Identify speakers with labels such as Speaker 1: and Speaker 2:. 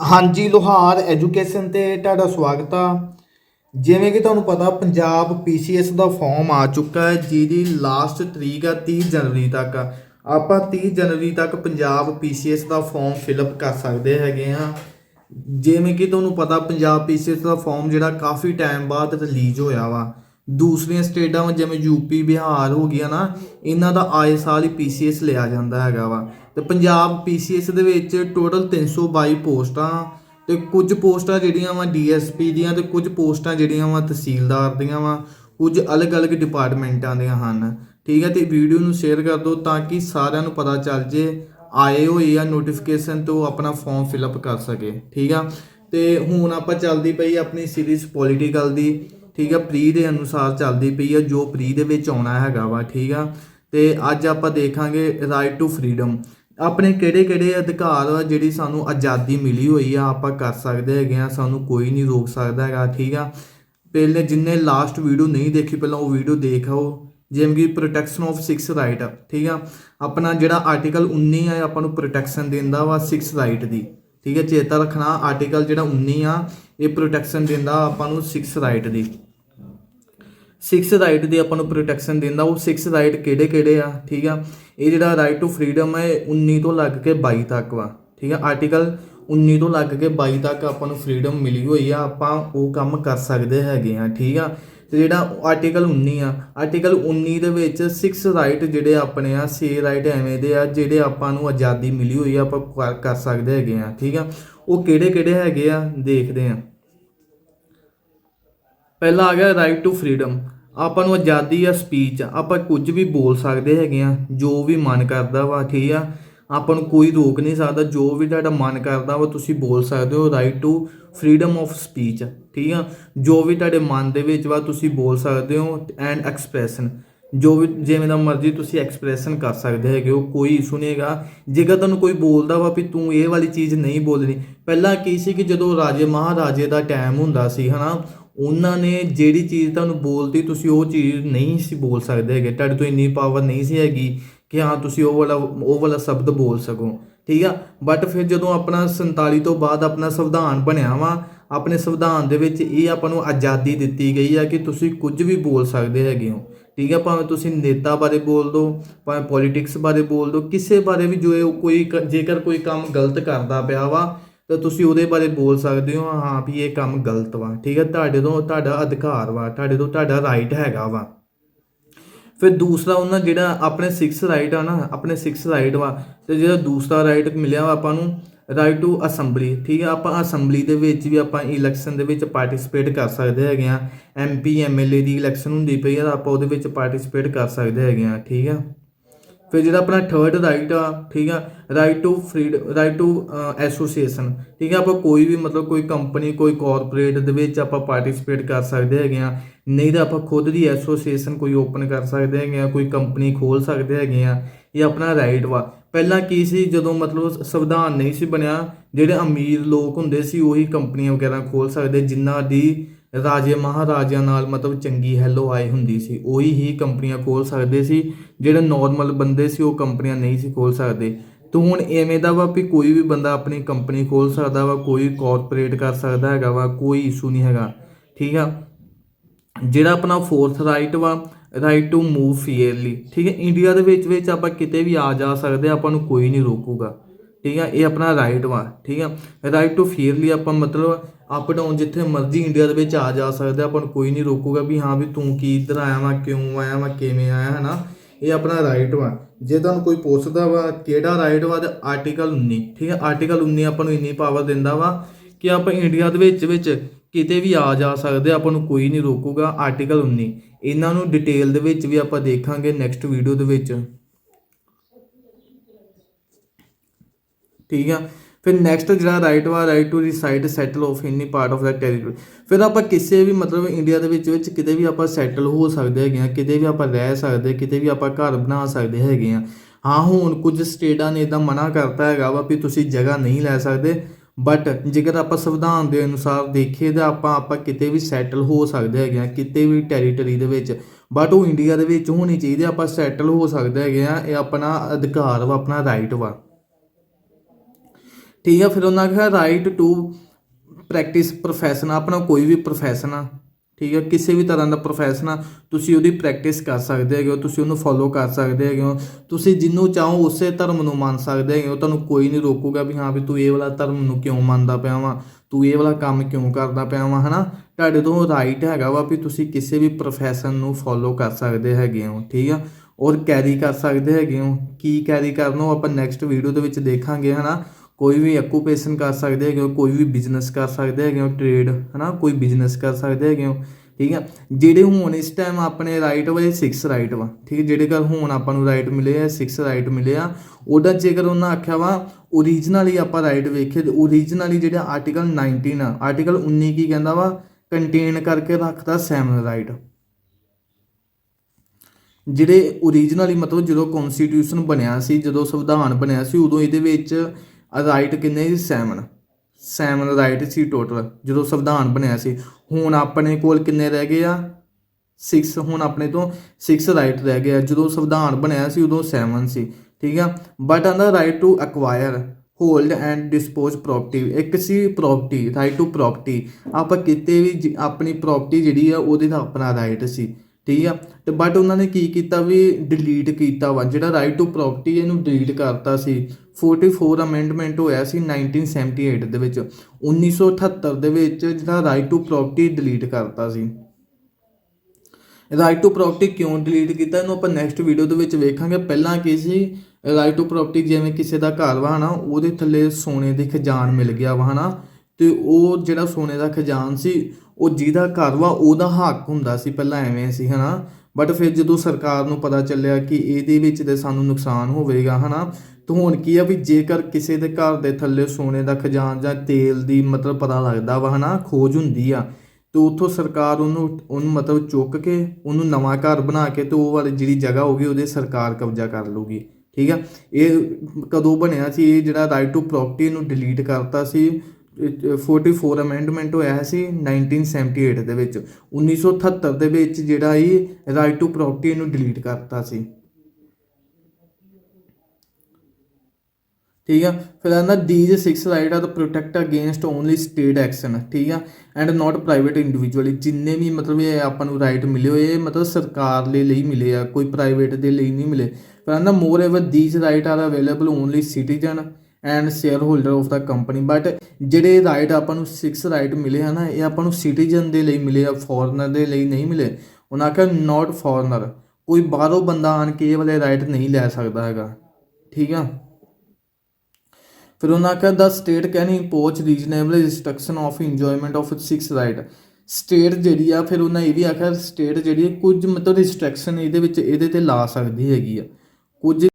Speaker 1: ਹਾਂਜੀ, ਲੋਹਾਰ ਐਜੂਕੇਸ਼ਨ ਤੇ ਤੁਹਾਡਾ ਸਵਾਗਤ ਆ। ਜਿਵੇਂ ਕਿ ਤੁਹਾਨੂੰ ਪਤਾ, ਪੰਜਾਬ ਪੀਸੀਐਸ ਦਾ ਫਾਰਮ ਆ ਚੁੱਕਾ ਹੈ, ਜਿਹਦੀ ਲਾਸਟ ਤਰੀਕ ਆ 30 ਜਨਵਰੀ ਤੱਕ। ਆਪਾਂ 30 ਜਨਵਰੀ ਤੱਕ ਪੰਜਾਬ ਪੀਸੀਐਸ ਦਾ ਫਾਰਮ ਫਿਲਅਪ ਕਰ ਸਕਦੇ ਹੈਗੇ ਆ। ਜਿਵੇਂ ਕਿ ਤੁਹਾਨੂੰ ਪਤਾ, ਪੰਜਾਬ ਪੀਸੀਐਸ ਦਾ ਫਾਰਮ ਜਿਹੜਾ ਕਾਫੀ ਟਾਈਮ ਬਾਅਦ ਰਿਲੀਜ਼ ਹੋਇਆ ਵਾ। ਦੂਸਰੀਆਂ ਸਟੇਟਾਂ ਵਿੱਚ, ਜਿਵੇਂ ਯੂਪੀ ਬਿਹਾਰ ਹੋ ਗਿਆ ਨਾ, ਇਹਨਾਂ ਦਾ ਆਏ ਸਾਲ ਹੀ ਪੀਸੀਐਸ ਲਿਆ ਜਾਂਦਾ ਹੈਗਾ ਵਾ। ਤੇ ਪੰਜਾਬ ਪੀਸੀਐਸ ਦੇ ਵਿੱਚ ਟੋਟਲ 322 ਪੋਸਟਾਂ ਤੇ ਕੁਝ ਪੋਸਟਾਂ ਜਿਹੜੀਆਂ ਵਾ ਡੀਐਸਪੀ ਦੀਆਂ ਤੇ ਕੁਝ ਪੋਸਟਾਂ ਜਿਹੜੀਆਂ ਵਾ ਤਹਿਸੀਲਦਾਰ ਦੀਆਂ ਵਾ, ਕੁਝ ਅਲੱਗ-ਅਲੱਗ ਡਿਪਾਰਟਮੈਂਟਾਂ ਦੀਆਂ ਹਨ। ਠੀਕ ਹੈ, ਤੇ ਵੀਡੀਓ ਨੂੰ ਸ਼ੇਅਰ ਕਰ ਦਿਓ ਤਾਂ ਕਿ ਸਾਰਿਆਂ ਨੂੰ ਪਤਾ ਚੱਲ ਜੇ ਆਏ ਹੋਏ ਆ ਨੋਟੀਫਿਕੇਸ਼ਨ ਤੋਂ ਆਪਣਾ ਫਾਰਮ ਫਿਲਅਪ ਕਰ ਸਕੇ। ਠੀਕ ਆ, ਤੇ ਹੁਣ ਆਪਾਂ ਚੱਲਦੀ ਪਈ ਆਪਣੀ ਸੀਰੀਜ਼ ਪੋਲੀਟੀਕਲ ਦੀ। ਠੀਕ ਆ, ਪ੍ਰੀ ਦੇ ਅਨੁਸਾਰ ਚੱਲਦੀ ਪਈ ਆ ਜੋ ਪ੍ਰੀ ਦੇ ਵਿੱਚ ਆਉਣਾ ਹੈਗਾ ਵਾ। ਠੀਕ ਆ, ਤੇ ਅੱਜ ਆਪਾਂ ਦੇਖਾਂਗੇ ਰਾਈਟ ਟੂ ਫਰੀडम ਆਪਣੇ ਕਿਹੜੇ ਕਿਹੜੇ ਅਧਿਕਾਰ ਆ ਜਿਹੜੀ ਸਾਨੂੰ ਆਜ਼ਾਦੀ ਮਿਲੀ ਹੋਈ ਆ, ਆਪਾਂ ਕਰ ਸਕਦੇ ਹੈਗੇ ਆ, ਸਾਨੂੰ ਕੋਈ ਨਹੀਂ ਰੋਕ ਸਕਦਾ ਹੈਗਾ, ਠੀਕ ਆ? ਪਹਿਲੇ ਜਿੰਨੇ ਲਾਸਟ ਵੀਡੀਓ ਨਹੀਂ ਦੇਖੀ, ਪਹਿਲਾਂ ਉਹ ਵੀਡੀਓ ਦੇਖੋ, ਜਿਵੇਂ ਕਿ ਪ੍ਰੋਟੈਕਸ਼ਨ ਆਫ 6 ਰਾਈਟ ਠੀਕ ਆ? ਆਪਣਾ ਜਿਹੜਾ ਆਰਟੀਕਲ 19 ਆ, ਇਹ ਆਪਾਂ ਨੂੰ ਪ੍ਰੋਟੈਕਸ਼ਨ ਦਿੰਦਾ ਵਾ 6 ਰਾਈਟ ਦੀ, ਠੀਕ ਹੈ ਚੇਤਾ ਰੱਖਣਾ ਆਰਟੀਕਲ ਜਿਹੜਾ 19 ਆ, ਇਹ ਪ੍ਰੋਟੈਕਸ਼ਨ ਦਿੰਦਾ ਆਪਾਂ ਨੂੰ 6 ਰਾਈਟ ਦੀ। ਸਿਕਸ ਰਾਈਟ ਦੀ ਆਪਾਂ ਨੂੰ ਪ੍ਰੋਟੈਕਸ਼ਨ ਦਿੰਦਾ, ਉਹ ਸਿਕਸ ਰਾਈਟ ਕਿਹੜੇ-ਕਿਹੜੇ ਆ? ਠੀਕ ਆ? ਇਹ ਜਿਹੜਾ ਰਾਈਟ ਟੂ ਫਰੀडम ਹੈ 19 ਤੋਂ ਲੱਗ ਕੇ 22 ਤੱਕ ਵਾ। ਠੀਕ ਆ? ਆਰਟੀਕਲ 19 ਤੋਂ ਲੱਗ ਕੇ 22 ਤੱਕ ਆਪਾਂ ਨੂੰ ਫਰੀडम ਮਿਲੀ ਹੋਈ ਆ। ਆਪਾਂ ਉਹ ਕੰਮ ਕਰ ਸਕਦੇ ਹੈਗੇ ਆ, ਠੀਕ ਆ? ਤੇ ਜਿਹੜਾ ਆਰਟੀਕਲ 19 ਆ ਆਰਟੀਕਲ 19 ਦੇ ਵਿੱਚ ਸਿਕਸ ਰਾਈਟ ਜਿਹੜੇ ਆਪਣੇ ਆ 6 ਰਾਈਟ ਐਵੇਂ ਦੇ ਆ, ਜਿਹੜੇ ਆਪਾਂ ਨੂੰ ਆਜ਼ਾਦੀ ਮਿਲੀ ਹੋਈ ਆ, ਆਪਾਂ ਕਰ ਸਕਦੇ ਹੈਗੇ ਆ, ਠੀਕ ਆ? ਉਹ ਕਿਹੜੇ ਕਿਹੜੇ ਹੈਗੇ ਆ? ਦੇਖਦੇ ਆ। ਪਹਿਲਾ ਆ ਗਿਆ ਰਾਈਟ ਟੂ ਫਰੀडम ਆਪਾਂ ਨੂੰ ਆਜ਼ਾਦੀ ਆ ਸਪੀਚ ਆਪਾਂ ਕੁਝ ਵੀ ਬੋਲ ਸਕਦੇ ਹੈਗੇ ਆ, ਜੋ ਵੀ ਮਨ ਕਰਦਾ ਵਾ, ਠੀਕ ਆ? ਆਪਾਂ ਨੂੰ ਕੋਈ ਰੋਕ ਨਹੀਂ ਸਕਦਾ। ਜੋ ਵੀ ਤੁਹਾਡਾ ਮਨ ਕਰਦਾ ਵਾ, ਤੁਸੀਂ ਬੋਲ ਸਕਦੇ ਹੋ right to freedom of speech ਠੀਕ ਆ? ਜੋ ਵੀ ਤੁਹਾਡੇ ਮਨ ਦੇ ਵਿੱਚ ਵਾ, ਤੁਸੀਂ ਬੋਲ ਸਕਦੇ ਹੋ ਐਂਡ ਐਕਸਪ੍ਰੈਸ਼ਨ ਜੋ ਵੀ, ਜਿਵੇਂ ਦਾ ਮਰਜ਼ੀ ਤੁਸੀਂ ਐਕਸਪ੍ਰੈਸ਼ਨ ਕਰ ਸਕਦੇ ਹੈਗੇ ਹੋ, ਕੋਈ ਇਸ਼ੂ ਨਹੀਂ ਹੈਗਾ। ਜੇਕਰ ਤੁਹਾਨੂੰ ਕੋਈ ਬੋਲਦਾ ਵਾ ਵੀ ਤੂੰ ਇਹ ਵਾਲੀ ਚੀਜ਼ ਨਹੀਂ ਬੋਲਣੀ, ਪਹਿਲਾਂ ਕੀ ਸੀ ਕਿ ਜਦੋਂ ਰਾਜੇ ਮਹਾਰਾਜੇ ਦਾ ਟਾਈਮ ਹੁੰਦਾ ਸੀ, ਹਨਾ? ਉਹਨਾਂ ਨੇ ਜਿਹੜੀ ਚੀਜ਼ ਤੁਹਾਨੂੰ ਬੋਲਦੀ, ਤੁਸੀਂ ਉਹ ਚੀਜ਼ ਨਹੀਂ ਸੀ ਬੋਲ ਸਕਦੇ ਹੈਗੇ। ਤੁਹਾਡੇ ਤੋਂ ਇੰਨੀ ਪਾਵਰ ਨਹੀਂ ਸੀ ਹੈਗੀ ਕਿ ਹਾਂ, ਤੁਸੀਂ ਉਹ ਵਾਲਾ ਉਹ ਵਾਲਾ ਸ਼ਬਦ ਬੋਲ ਸਕੋ। ਠੀਕ ਆ? ਬਟ ਫਿਰ ਜਦੋਂ ਆਪਣਾ 47 ਤੋਂ ਬਾਅਦ ਆਪਣਾ ਸੰਵਿਧਾਨ ਬਣਿਆ ਵਾ, ਆਪਣੇ ਸੰਵਿਧਾਨ ਦੇ ਵਿੱਚ ਇਹ ਆਪਾਂ ਨੂੰ ਆਜ਼ਾਦੀ ਦਿੱਤੀ ਗਈ ਆ ਕਿ ਤੁਸੀਂ ਕੁਝ ਵੀ ਬੋਲ ਸਕਦੇ ਹੈਗੇ ਹੋ। ਠੀਕ ਆ? ਭਾਵੇਂ ਤੁਸੀਂ ਨੇਤਾ ਬਾਰੇ ਬੋਲ ਦਿਓ ਭਾਵੇਂ ਪੋਲਿਟਿਕਸ ਬਾਰੇ ਬੋਲ ਦਿਓ ਕਿਸੇ ਬਾਰੇ ਵੀ ਜੋ ਕੋਈ ਜੇਕਰ ਕੋਈ ਕੰਮ ਗਲਤ ਕਰਦਾ ਪਿਆ ਵਾ ਤਾਂ ਤੁਸੀਂ ਉਹਦੇ ਬਾਰੇ ਬੋਲ ਸਕਦੇ ਹੋ, ਹਾਂ, ਵੀ ਇਹ ਕੰਮ ਗਲਤ ਵਾ, ਠੀਕ ਹੈ? ਤੁਹਾਡੇ ਤੋਂ ਤੁਹਾਡਾ ਅਧਿਕਾਰ ਵਾ, ਤੁਹਾਡੇ ਤੋਂ ਤੁਹਾਡਾ ਰਾਈਟ ਹੈਗਾ ਵਾ। ਫਿਰ ਦੂਸਰਾ ਉਹਨਾਂ ਜਿਹੜਾ ਆਪਣੇ 6 ਰਾਈਟ ਆ ਨਾ, ਆਪਣੇ 6 ਰਾਈਟ ਵਾ, ਤੇ ਜਿਹੜਾ ਦੂਸਰਾ ਰਾਈਟ ਮਿਲਿਆ ਵਾ ਆਪਾਂ ਨੂੰ ਰਾਈਟ ਟੂ ਅਸੈਂਬਲੀ ਠੀਕ ਆ ਆਪਾਂ ਅਸੈਂਬਲੀ ਦੇ ਵਿੱਚ ਵੀ ਆਪਾਂ ਇਲੈਕਸ਼ਨ ਦੇ ਵਿੱਚ ਪਾਰਟਿਸਿਪੇਟ ਕਰ ਸਕਦੇ ਹੈਗੇ ਆ ਐਮਪੀ ਐਮਐਲਏ ਦੀ ਇਲੈਕਸ਼ਨ ਹੁੰਦੀ ਪਈ ਆ ਆਪਾਂ ਉਹਦੇ ਵਿੱਚ ਪਾਰਟਿਸਿਪੇਟ ਕਰ ਸਕਦੇ ਹੈਗੇ ਆ ਠੀਕ ਆ ਫਿਰ ਜਿਹੜਾ ਆਪਣਾ ਥਰਡ ਰਾਈਟ ਆ, ਠੀਕ ਆ right to freedom right to association ਠੀਕ ਆ, ਆਪਾਂ ਕੋਈ ਵੀ ਮਤਲਬ ਕੋਈ ਕੰਪਨੀ ਕੋਈ ਕਾਰਪੋਰੇਟ ਦੇ ਵਿੱਚ ਆਪਾਂ ਪਾਰਟਿਸਿਪੇਟ ਕਰ ਸਕਦੇ ਹੈਗੇ ਆ, ਨਹੀਂ ਤਾਂ ਆਪਾਂ ਖੁਦ ਦੀ ਐਸੋਸੀਏਸ਼ਨ ਕੋਈ ਓਪਨ ਕਰ ਸਕਦੇ ਹੈਗੇ ਆ, ਕੋਈ ਕੰਪਨੀ ਖੋਲ ਸਕਦੇ ਹੈਗੇ ਆ, ਇਹ ਆਪਣਾ ਰਾਈਟ ਵਾ। ਪਹਿਲਾਂ ਕੀ ਸੀ, ਜਦੋਂ ਮਤਲਬ ਸੰਵਿਧਾਨ ਨਹੀਂ ਸੀ ਬਣਿਆ, ਜਿਹੜੇ ਅਮੀਰ ਲੋਕ ਹੁੰਦੇ ਸੀ, ਉਹੀ ਕੰਪਨੀਆਂ ਵਗੈਰਾ ਖੋਲ ਸਕਦੇ, ਜਿਨ੍ਹਾਂ ਦੀ ਰਾਜੇ ਮਹਾਰਾਜਿਆਂ ਨਾਲ ਮਤਲਬ ਚੰਗੀ ਹੈਲੋ ਆਈ ਹੁੰਦੀ ਸੀ। ਉਹੀ ਹੀ ਕੰਪਨੀਆਂ ਖੋਲ ਸਕਦੇ ਸੀ। ਜਿਹੜੇ ਨਾਰਮਲ ਬੰਦੇ ਸੀ, ਉਹ ਕੰਪਨੀਆਂ ਨਹੀਂ ਸੀ ਖੋਲ ਸਕਦੇ। ਤੂੰ ਹੁਣ ਐਵੇਂ ਦਾ ਵਾ ਵੀ ਕੋਈ ਵੀ ਬੰਦਾ ਆਪਣੀ ਕੰਪਨੀ ਖੋਲ ਸਕਦਾ ਵਾ, ਕੋਈ ਕਾਰਪੋਰੇਟ ਕਰ ਸਕਦਾ ਹੈਗਾ ਵਾ, ਕੋਈ ਇਸ਼ੂ ਨਹੀਂ ਹੈਗਾ। ਠੀਕ ਆ? ਜਿਹੜਾ ਆਪਣਾ ਫੋਰਥ ਰਾਈਟ ਵਾ ਰਾਈਟ ਟੂ ਮੂਵ ਫੀਅਰਲੀ ਠੀਕ ਹੈ ਇੰਡੀਆ ਦੇ ਵਿੱਚ ਵਿੱਚ ਆਪਾਂ ਕਿਤੇ ਵੀ ਆ ਜਾ ਸਕਦੇ ਆਪਾਂ ਨੂੰ ਕੋਈ ਨਹੀਂ ਰੋਕੂਗਾ। ਠੀਕ ਆ, ਇਹ ਆਪਣਾ ਰਾਈਟ ਵਾ, ਠੀਕ ਆ। ਰਾਈਟ ਟੂ ਫੀਅਰਲੀ ਆਪਾਂ ਮਤਲਬ ਅਪ ਡਾਊਨ ਜਿੱਥੇ ਮਰਜ਼ੀ ਇੰਡੀਆ ਦੇ ਵਿੱਚ ਆ ਜਾ ਸਕਦੇ ਆਪਾਂ ਨੂੰ ਕੋਈ ਨਹੀਂ ਰੋਕੂਗਾ ਵੀ ਹਾਂ ਵੀ ਤੂੰ ਕੀ ਇੱਧਰ ਆਇਆ ਵਾ, ਕਿਉਂ ਆਇਆ ਵਾ, ਕਿਵੇਂ ਆਇਆ, ਹਨਾ। ਇਹ ਆਪਣਾ ਰਾਈਟ ਵਾ। ਜੇ ਤੁਹਾਨੂੰ ਕੋਈ ਪੁੱਛਦਾ ਵਾ ਕਿਹੜਾ ਰਾਈਟ ਵਾ, ਤੇ ਆਰਟੀਕਲ 19 ਠੀਕ ਹੈ ਆਰਟੀਕਲ 19 ਆਪਾਂ ਨੂੰ ਇੰਨੀ ਪਾਵਰ ਦਿੰਦਾ ਵਾ ਕਿ ਆਪਾਂ ਇੰਡੀਆ ਦੇ ਵਿੱਚ ਵਿੱਚ ਕਿਤੇ ਵੀ ਆ ਜਾ ਸਕਦੇ ਆਪਾਂ ਨੂੰ ਕੋਈ ਨਹੀਂ ਰੋਕੂਗਾ ਆਰਟੀਕਲ 19 ਇਹਨਾਂ ਨੂੰ ਡਿਟੇਲ ਦੇ ਵਿੱਚ ਵੀ ਆਪਾਂ ਦੇਖਾਂਗੇ ਨੈਕਸਟ ਵੀਡੀਓ ਦੇ ਵਿੱਚ। ਠੀਕ ਆ। ਫਿਰ ਨੈਕਸਟ ਜਿਹੜਾ ਰਾਈਟ ਵਾ right to reside settle of any part of the territory ਫਿਰ ਆਪਾਂ ਕਿਸੇ ਵੀ ਮਤਲਬ ਇੰਡੀਆ ਦੇ ਵਿੱਚ ਵਿੱਚ ਕਿਤੇ ਵੀ ਆਪਾਂ ਸੈਟਲ ਹੋ ਸਕਦੇ ਹੈਗੇ ਆ, ਕਿਤੇ ਵੀ ਆਪਾਂ ਰਹਿ ਸਕਦੇ, ਕਿਤੇ ਵੀ ਆਪਾਂ ਘਰ ਬਣਾ ਸਕਦੇ ਹੈਗੇ ਆ। ਹਾਂ, ਹੁਣ ਕੁਝ ਸਟੇਟਾਂ ਨੇ ਇਦਾਂ ਮਨਾ ਕਰਤਾ ਹੈਗਾ ਵਾ ਵੀ ਤੁਸੀਂ ਜਗ੍ਹਾ ਨਹੀਂ ਲੈ ਸਕਦੇ ਬਟ ਜੇਕਰ ਆਪਾਂ ਸੰਵਿਧਾਨ ਦੇ ਅਨੁਸਾਰ ਦੇਖੀਏ ਤਾਂ ਆਪਾਂ ਆਪਾਂ ਕਿਤੇ ਵੀ ਸੈਟਲ ਹੋ ਸਕਦੇ ਹੈਗੇ ਆ, ਕਿਤੇ ਵੀ ਟੈਰੀਟਰੀ ਦੇ ਵਿੱਚ। ਬਟ ਉਹ ਇੰਡੀਆ ਦੇ ਵਿੱਚ ਹੋਣੀ ਚਾਹੀਦੀ ਆਪਾਂ ਸੈਟਲ ਹੋ ਸਕਦੇ ਹੈਗੇ ਆ, ਇਹ ਆਪਣਾ ਅਧਿਕਾਰ ਵਾ, ਆਪਣਾ ਰਾਈਟ ਵਾ। ਠੀਕ ਆ, ਫਿਰ ਉਹਨਾਂ ਕਿਹਾ ਰਾਈਟ ਟੂ ਪ੍ਰੈਕਟਿਸ ਪ੍ਰੋਫੈਸ਼ਨ ਆਪਣਾ ਕੋਈ ਵੀ ਪ੍ਰੋਫੈਸ਼ਨ ਆ, ਠੀਕ ਹੈ ਕਿਸੇ ਵੀ ਤਰ੍ਹਾਂ ਦਾ ਪ੍ਰੋਫੈਸ਼ਨ ਆ, ਤੁਸੀਂ ਉਹਦੀ ਪ੍ਰੈਕਟਿਸ ਕਰ ਸਕਦੇ ਹੈਗੇ ਹੋ, ਤੁਸੀਂ ਉਹਨੂੰ ਫੋਲੋ ਕਰ ਸਕਦੇ ਹੈਗੇ ਹੋ, ਤੁਸੀਂ ਜਿੰਨੂੰ ਚਾਹੋ ਉਸੇ ਧਰਮ ਨੂੰ ਮੰਨ ਸਕਦੇ ਹੈਗੇ ਹੋ, ਤੁਹਾਨੂੰ ਕੋਈ ਨਹੀਂ ਰੋਕੂਗਾ ਵੀ ਹਾਂ ਵੀ ਤੂੰ ਇਹ ਵਾਲਾ ਧਰਮ ਨੂੰ ਕਿਉਂ ਮੰਨਦਾ ਪਿਆ ਵਾ, ਤੂੰ ਇਹ ਵਾਲਾ ਕੰਮ ਕਿਉਂ ਕਰਦਾ ਪਿਆ ਵਾ, ਹਨਾ? ਤੁਹਾਡੇ ਤੋਂ ਰਾਈਟ ਹੈਗਾ ਵਾ ਵੀ ਤੁਸੀਂ ਕਿਸੇ ਵੀ ਪ੍ਰੋਫੈਸ਼ਨ ਨੂੰ ਫੋਲੋ ਕਰ ਸਕਦੇ ਹੈਗੇ ਹੋ, ਠੀਕ ਆ? ਔਰ ਕੈਰੀ ਕਰ ਸਕਦੇ ਹੈਗੇ ਹੋ, ਕੀ ਕੈਰੀ ਕਰਨਾ ਉਹ ਆਪਾਂ ਨੈਕਸਟ ਵੀਡੀਓ ਦੇ ਵਿੱਚ ਦੇਖਾਂਗੇ, ਹਨਾ? ਕੋਈ ਵੀ ਆਕੂਪੇਸ਼ਨ ਕਰ ਸਕਦੇ ਹੈਗੇ ਹੋ, ਕੋਈ ਵੀ ਬਿਜ਼ਨਸ ਕਰ ਸਕਦੇ ਹੈਗੇ ਹੋ ਟ੍ਰੇਡ ਨਾ ਕੋਈ ਬਿਜ਼ਨਸ ਕਰ ਸਕਦੇ ਹੈਗੇ ਹੋ, ਠੀਕ ਆ? ਜਿਹੜੇ ਹੁਣ ਇਸ ਟਾਈਮ ਆਪਣੇ ਰਾਈਟ ਵਾ 6 ਰਾਈਟ ਵਾ, ਠੀਕ ਹੈ ਜਿਹੜੇ ਗੱਲ ਹੁਣ ਆਪਾਂ ਨੂੰ ਰਾਈਟ ਮਿਲੇ ਆ 6 ਰਾਈਟ ਮਿਲੇ ਆ, ਉਹਦਾ ਜੇਕਰ ਉਹਨਾਂ ਆਖਿਆ ਵਾ ਓਰੀਜਨਲੀ ਆਪਾਂ ਰਾਈਟ ਵੇਖੇ, ਤੇ ਓਰੀਜਨਲੀ ਜਿਹੜਾ ਆਰਟੀਕਲ 19 ਆ ਆਰਟੀਕਲ 19 ਕੀ ਕਹਿੰਦਾ ਵਾ? ਕੰਟੇਨ ਕਰਕੇ ਰੱਖਦਾ ਸੈਵਨ ਰਾਈਟ ਜਿਹੜੇ ਓਰੀਜਨਲੀ ਮਤਲਬ ਜਦੋਂ ਕਨਸਟੀਟਿਊਸ਼ਨ ਬਣਿਆ ਸੀ, ਜਦੋਂ ਸੰਵਿਧਾਨ ਬਣਿਆ ਸੀ, ਉਦੋਂ ਇਹਦੇ ਵਿੱਚ ਰਾਈਟ ਕਿੰਨੇ ਸੀ? ਸੈਵਨ ਸੈਵਨ ਰਾਈਟ ਸੀ ਟੋਟਲ ਜਦੋਂ ਸੰਵਿਧਾਨ ਬਣਿਆ ਸੀ। ਹੁਣ ਆਪਣੇ ਕੋਲ ਕਿੰਨੇ ਰਹਿ ਗਏ ਆ? 6 ਹੁਣ ਆਪਣੇ ਤੋਂ 6 ਰਾਈਟ ਰਹਿ ਗਏ ਆ। ਜਦੋਂ ਸੰਵਿਧਾਨ ਬਣਿਆ ਸੀ, ਉਦੋਂ 7 ਸੀ। ਠੀਕ ਆ? But on the right to acquire hold and dispose property ਇੱਕ ਸੀ ਪ੍ਰਾਪਰਟੀ ਰਾਈਟ ਟੂ ਪ੍ਰਾਪਰਟੀ ਆਪਾਂ ਕਿਤੇ ਵੀ ਜ- ਆਪਣੀ ਪ੍ਰਾਪਰਟੀ ਜਿਹੜੀ ਆ, ਉਹਦੇ ਦਾ ਆਪਣਾ ਰਾਈਟ ਸੀ। ਠੀਕ ਆ? ਤੇ ਬਟ ਉਹਨਾਂ ਨੇ ਕੀ ਕੀਤਾ ਵੀ ਡਿਲੀਟ ਕੀਤਾ ਵਾ, ਜਿਹੜਾ ਰਾਈਟ ਟੂ ਪ੍ਰੋਪਰਟੀ ਇਹਨੂੰ ਡਿਲੀਟ ਕਰਤਾ ਸੀ। 44 ਅਮੈਂਡਮੈਂਟ ਹੋਇਆ ਸੀ 1978 ਦੇ ਵਿੱਚ। 1978 ਦੇ ਵਿੱਚ ਜਿਹੜਾ ਰਾਈਟ ਟੂ ਪ੍ਰੋਪਰਟੀ ਡਿਲੀਟ ਕਰਤਾ ਸੀ। ਰਾਈਟ ਟੂ ਪ੍ਰੋਪਰਟੀ ਕਿਉਂ ਡਿਲੀਟ ਕੀਤਾ? ਇਹਨੂੰ ਆਪਾਂ ਨੈਕਸਟ ਵੀਡੀਓ ਦੇ ਵਿੱਚ ਵੇਖਾਂਗੇ। ਪਹਿਲਾਂ ਕੀ ਸੀ? ਰਾਈਟ ਟੂ ਪ੍ਰੋਪਰਟੀ ਜਿਵੇਂ ਕਿਸੇ ਦਾ ਘਰ ਵਾ, ਹਨਾ, ਉਹਦੇ ਥੱਲੇ ਸੋਨੇ ਦੇ ਖਜ਼ਾਨ ਮਿਲ ਗਿਆ ਵਾ, ਹਨਾ। ਤੇ ਉਹ ਜਿਹੜਾ ਸੋਨੇ ਦਾ ਖਜ਼ਾਨ ਸੀ ਉਹ ਜਿਹਦਾ ਘਰ ਵਾ, ਉਹਦਾ ਹੱਕ ਹੁੰਦਾ ਸੀ ਪਹਿਲਾਂ ਐਵੇਂ ਸੀ, ਹਨਾ? ਬਟ ਫਿਰ ਜਦੋਂ ਸਰਕਾਰ ਨੂੰ ਪਤਾ ਚੱਲਿਆ ਕਿ ਇਹਦੇ ਵਿੱਚ ਤੇ ਸਾਨੂੰ ਨੁਕਸਾਨ ਹੋਵੇਗਾ, ਹਨਾ? ਤਾਂ ਹੁਣ ਕੀ ਆ ਵੀ ਜੇਕਰ ਕਿਸੇ ਦੇ ਘਰ ਦੇ ਥੱਲੇ ਸੋਨੇ ਦਾ ਖਜ਼ਾਨ ਜਾਂ ਤੇਲ ਦੀ ਮਤਲਬ ਪਤਾ ਲੱਗਦਾ ਵਾ, ਹਨਾ? ਖੋਜ ਹੁੰਦੀ ਆ, ਤੇ ਉੱਥੋਂ ਸਰਕਾਰ ਉਹਨੂੰ ਉਹਨੂੰ ਮਤਲਬ ਚੁੱਕ ਕੇ, ਉਹਨੂੰ ਨਵਾਂ ਘਰ ਬਣਾ ਕੇ ਤੇ ਉਹ ਵਾਲੀ ਜਿਹੜੀ ਜਗ੍ਹਾ ਹੋਗੀ ਉਹਦੇ ਸਰਕਾਰ ਕਬਜ਼ਾ ਕਰ ਲੂਗੀ ਠੀਕ ਆ? ਇਹ ਕਦੋਂ ਬਣਿਆ ਸੀ? ਇਹ ਜਿਹੜਾ ਰਾਈਟ ਟੂ ਪ੍ਰਾਪਰਟੀ ਨੂੰ ਡਿਲੀਟ ਕਰਤਾ ਸੀ 44 ਅਮੈਂਡਮੈਂਟ ਹੋਇਆ ਸੀ 1978 ਦੇ ਵਿੱਚ। 1978 ਦੇ ਵਿੱਚ ਜਿਹੜਾ ਇਹ ਰਾਈਟ ਟੂ ਪ੍ਰਾਪਰਟੀ ਨੂੰ ਡਿਲੀਟ ਕਰਤਾ ਸੀ। ਠੀਕ ਆ? ਫਿਰ ਆਂਦਾ these six right are the protect against only state ਠੀਕ ਆ? ਐਂਡ ਨਾਟ ਪ੍ਰਾਈਵੇਟ ਇੰਡੀਵਿਜੂਅਲੀ ਜਿੰਨੇ ਵੀ ਮਤਲਬ ਇਹ ਆਪਾਂ ਨੂੰ ਰਾਈਟ ਮਿਲੇ ਹੋਏ ਮਤਲਬ ਸਰਕਾਰ ਦੇ ਲਈ ਮਿਲੇ ਆ, ਕੋਈ ਪ੍ਰਾਈਵੇਟ ਦੇ ਲਈ ਨਹੀਂ ਮਿਲੇ। ਫਿਰ ਆਂਦਾ moreover these right are available only citizen and shareholder of the company but ਜਿਹੜੇ ਰਾਈਟ ਆਪਾਂ ਨੂੰ 6 ਰਾਈਟ ਮਿਲੇ ਹਨ, ਇਹ ਆਪਾਂ ਨੂੰ ਸਿਟੀਜ਼ਨ ਦੇ ਲਈ ਮਿਲੇ ਆ ਫੋਰਨਰ ਦੇ ਲਈ ਨਹੀਂ ਮਿਲੇ। ਉਹਨਾਂ ਕਹਾ ਨਾਟ ਫੋਰਨਰ ਕੋਈ ਬਾਹਰੋਂ ਬੰਦਾ ਆਣ ਕੇ ਇਹ ਵਾਲੇ ਰਾਈਟ ਨਹੀਂ ਲੈ ਸਕਦਾ ਹੈਗਾ। ਠੀਕ ਆ? ਫਿਰ ਉਹਨਾਂ ਕਹਾ the state can impose reasonable restriction of enjoyment of six right state ਜਿਹੜੀ ਆ, ਫਿਰ ਉਹਨਾਂ ਇਹ ਵੀ ਆਖਿਆ ਸਟੇਟ ਜਿਹੜੀ ਕੁਝ ਮਤਲਬ ਰਿਸਟ੍ਰਿਕਸ਼ਨ ਇਹਦੇ ਵਿੱਚ ਇਹਦੇ ਤੇ ਲਾ ਸਕਦੀ ਹੈਗੀ ਆ। ਕੁਝ